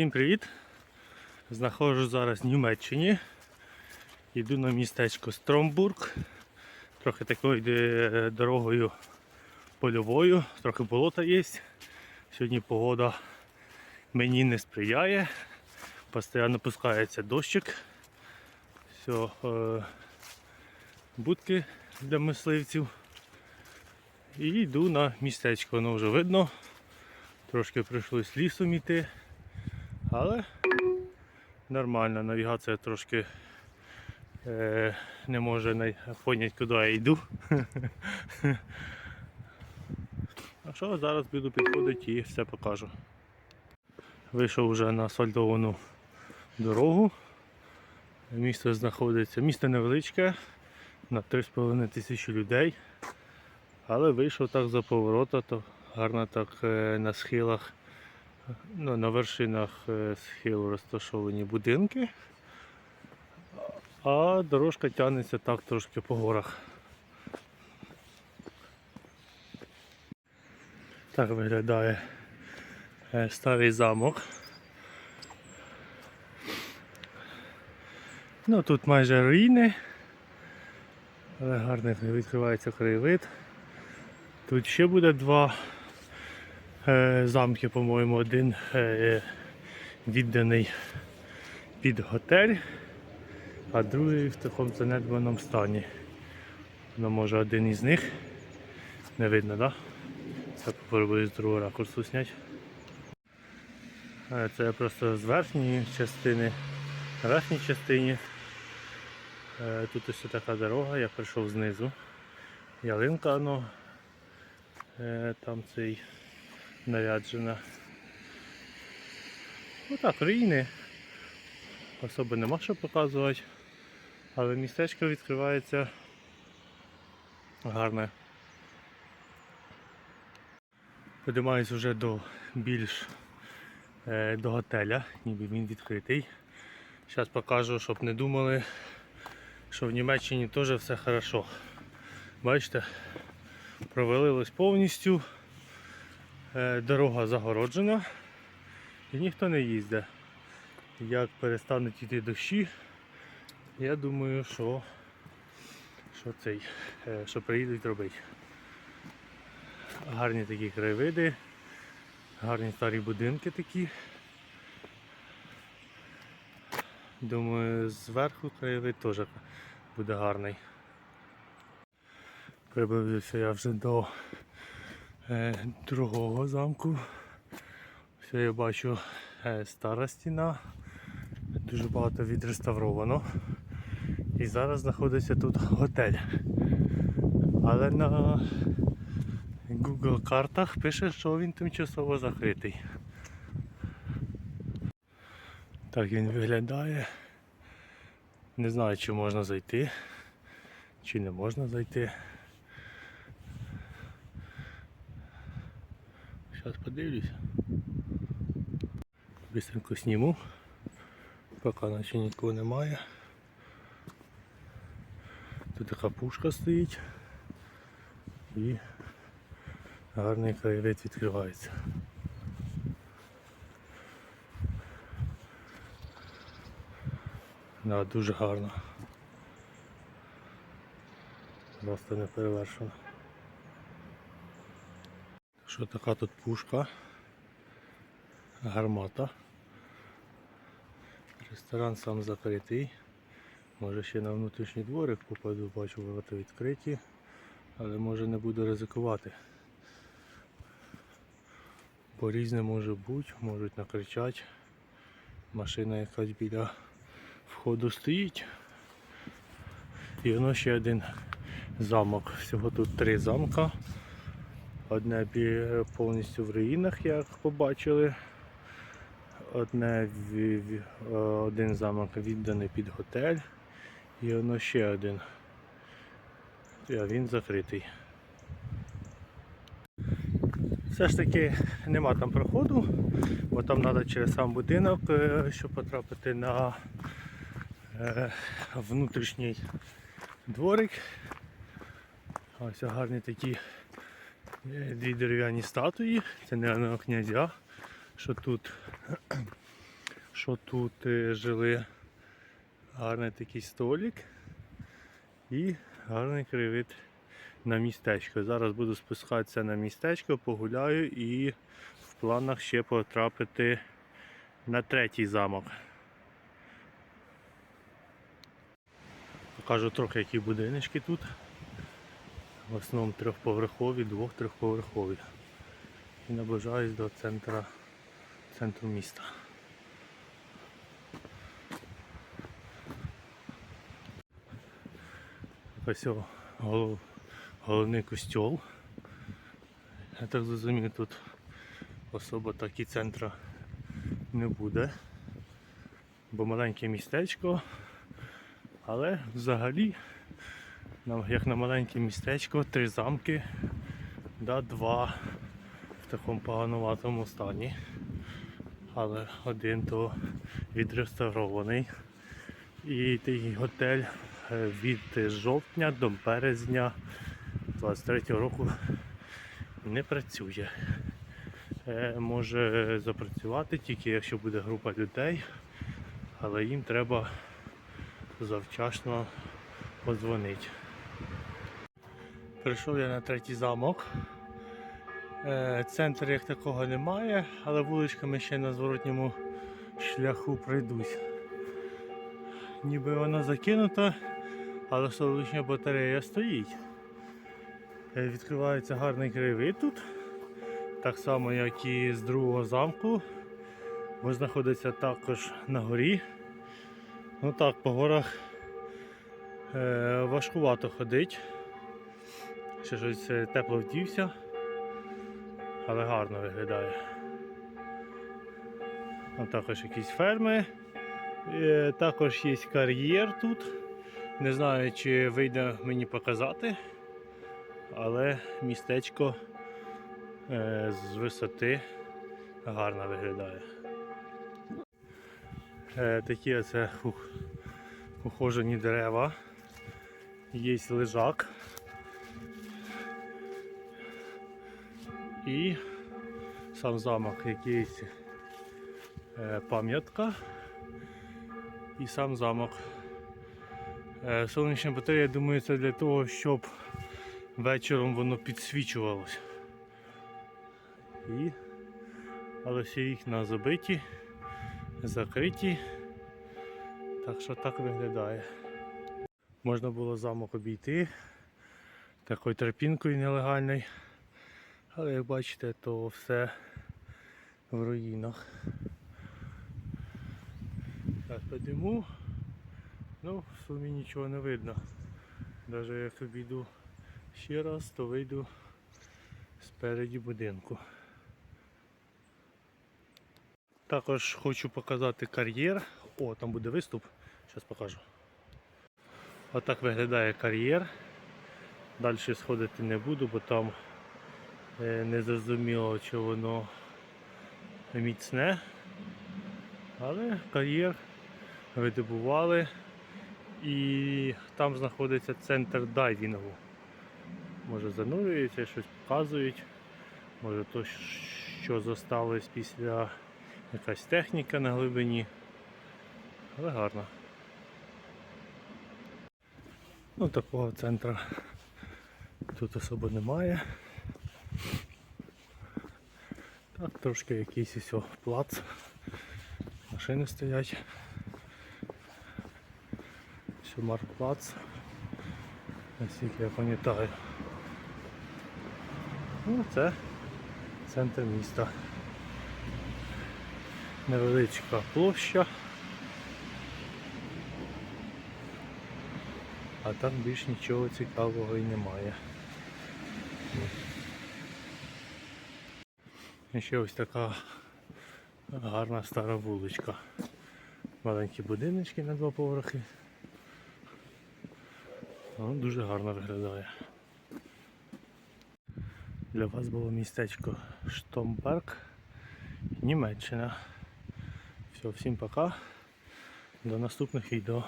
Всім привіт! Знаходжусь зараз в Німеччині. Йду на містечко Стромбург. Трохи такою е, дорогою польовою, трохи болота є. Сьогодні погода мені не сприяє. Постійно пускається дощик. Все, будки для мисливців. І йду на містечко, воно вже видно. Трошки прийшлось лісом йти. Але нормально, навігація трошки е, не може поняти, куди я йду. А що зараз буду підходити і все покажу. Вийшов вже на асфальтовану дорогу. Місто знаходиться, місто невеличке, на 3,5 тисячі людей. Але вийшов так за поворота, то гарно так е, на схилах ну, на вершинах е, схилу розташовані будинки, а дорожка тягнеться так трошки по горах. Так виглядає е, старий замок. Ну тут майже руїни, але гарний відкривається краєвид. Тут ще буде два е, замки, по-моєму, один е, відданий під готель, а другий в такому занедбаному стані. Ну, може один із них. Не видно, так? Це попробую з другого ракурсу зняти. Е, Це просто з верхньої частини, на верхній частині. Е, Тут ось така дорога, я прийшов знизу. Ялинка, ну, е, там цей наряджена. Ну так, руїни. Особи нема що показувати. Але містечко відкривається гарне. Подимаюсь вже до більш е, до готеля, ніби він відкритий. Зараз покажу, щоб не думали, що в Німеччині теж все хорошо. Бачите, провалилось повністю. Е, Дорога загороджена і ніхто не їздить. Як перестануть йти дощі, я думаю, що, що цей, е, що приїдуть робити. Гарні такі краєвиди, гарні старі будинки такі. Думаю, зверху краєвид теж буде гарний. Приблизився я вже до другого замку. Все я бачу е, стара стіна, дуже багато відреставровано. І зараз знаходиться тут готель. Але на Google картах пише, що він тимчасово закритий. Так він виглядає. Не знаю, чи можна зайти, чи не можна зайти. Зараз подивлюсь. Быстренько сніму, поки наче нікого немає. Тут така пушка стоїть і гарний краєвид відкривається. Да, дуже гарно. Просто не перевершено. Що така тут пушка? Гармата. Ресторан сам закритий. Може ще на внутрішній дворик попаду, бачу ворота відкриті, але може не буду ризикувати. Бо різне може бути, можуть накричати. Машина якась біля входу стоїть. І воно ще один замок. Всього тут три замка. Одне повністю в руїнах, як побачили. Одне е, один замок відданий під готель. І воно ще один. А він закритий. Все ж таки нема там проходу, бо там треба через сам будинок, е, щоб потрапити на е, внутрішній дворик. Ось гарні такі дві дерев'яні статуї. Це не князя, що тут що тут е, жили. Гарний такий столик і гарний кривид на містечко. Зараз буду спускатися на містечко, погуляю і в планах ще потрапити на третій замок. Покажу трохи, які будиночки тут. В основному трьохповерхові, двох-трьохповерхові. І наближаюсь до центра, центру міста. Ось голов, головний костьол. Я так зрозумів, тут особо так і центра не буде. Бо маленьке містечко. Але взагалі, як на маленьке містечко, три замки, да, два в такому погануватому стані. Але один то відреставрований. І той готель е, від жовтня до березня 23 року не працює. Е, Може запрацювати тільки якщо буде група людей, але їм треба завчасно подзвонити. Прийшов я на третій замок. Е, Центр як такого немає, але вуличками ще на зворотньому шляху пройдусь. Ніби вона закинута, але сонячна батарея стоїть. Е, Відкривається гарний краєвид тут, так само як і з другого замку, бо знаходиться також на горі. Ну так, по горах е, важкувато ходить. Ще щось е, тепло вдівся, але гарно виглядає. Там також якісь ферми. Е, також є кар'єр тут. Не знаю, чи вийде мені показати, але містечко е, з висоти гарно виглядає. Такі оце ух, ухожені дерева. Є лежак. І сам замок якийсь е, пам'ятка. І сам замок. Е, сонячна батарея, я думаю, це для того, щоб вечором воно підсвічувалось. І... Але всі вікна забиті, закриті. Так що так виглядає. Можна було замок обійти такою тропінкою нелегальною. Але як бачите, то все в руїнах. По диму, ну, в сумі нічого не видно. Навіть як обійду ще раз, то вийду спереді будинку. Також хочу показати кар'єр. О, там буде виступ. Зараз покажу. Отак виглядає кар'єр. Далі сходити не буду, бо там е, не зрозуміло, чи воно міцне. Але кар'єр видобували і там знаходиться центр дайвінгу. Може занурюються, щось показують. Може то, що зосталось після якась техніка на глибині. Але гарно. Ну такого центру тут особо немає. Так, трошки якийсь ось плац. Машини стоять. Все маркплац. Наскільки я пам'ятаю. Ну, це центр міста. Невеличка площа. А там більш нічого цікавого і немає. І ще ось така гарна стара вуличка. Маленькі будиночки на два поверхи. Ну, дуже гарно виглядає. Для вас було містечко Штомберг, Німеччина. Все, всім пока. До наступних відео.